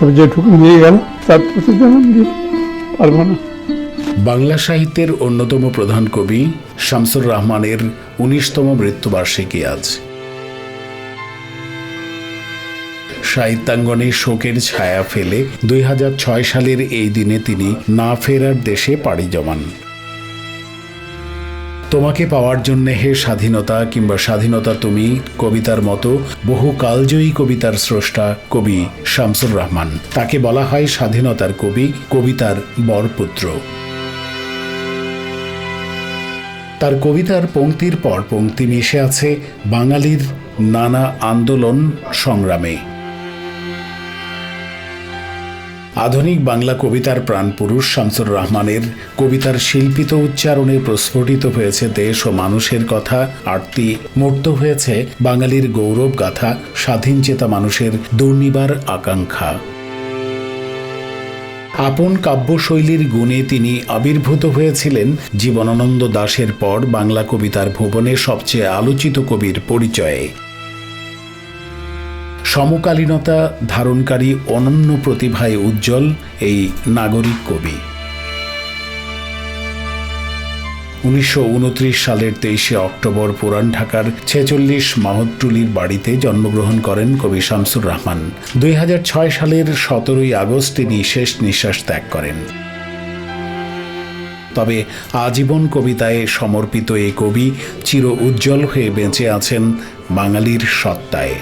তবে যেটুকু নিয়ে গেল, তার প্রতি দিতে পারব না। বাংলা সাহিত্যের অন্যতম প্রধান কবি শামসুর রহমানের উনিশতম মৃত্যুবার্ষিকী আজ। সাহিত্যাঙ্গনে শোকের ছায়া ফেলে দুই হাজার ছয় সালের এই দিনে তিনি না ফেরার দেশে পাড়ি জমান। তোমাকে পাওয়ার জন্য হে স্বাধীনতা কিংবা স্বাধীনতা তুমি কবিতার মতো বহু কালজয়ী কবিতার স্রষ্টা কবি শামসুর রহমান। তাকে বলা হয় স্বাধীনতার কবি, কবিতার বরপুত্র। তার কবিতার পংক্তির পর পংক্তি মিশে আছে বাঙালির নানা আন্দোলন সংগ্রামে। আধুনিক বাংলা কবিতার প্রাণপুরুষ শামসুর রহমানের কবিতার শিল্পিত উচ্চারণে প্রস্ফুটিত হয়েছে দেশ ও মানুষের কথা, আরতি, মূর্ত হয়েছে বাঙালির গৌরব গাথা, স্বাধীন চেতা মানুষের দুর্নিবার আকাঙ্ক্ষা। আপন কাব্যশৈলীর গুণে তিনি আবির্ভূত হয়েছিলেন। জীবনানন্দ দাশের পর বাংলা কবিতার ভুবনে সবচেয়ে আলোচিত কবির পরিচয়ে। সমকালীনতা ধারণকারী অনন্য প্রতিভায় উজ্জ্বল এই নাগরিক কবি। উনিশশো ঊনত্রিশ সালের তেইশে অক্টোবর পুরান ঢাকার ছেচল্লিশ মাহট্টুলির বাড়িতে জন্মগ্রহণ করেন কবি শামসুর রহমান। দুই হাজার ছয় সালের সতেরোই আগস্ট তিনি শেষ নিঃশ্বাস ত্যাগ করেন। তবে আজীবন কবিতায় সমর্পিত এই কবি চির উজ্জ্বল হয়ে বেঁচে আছেন বাঙালির সত্তায়।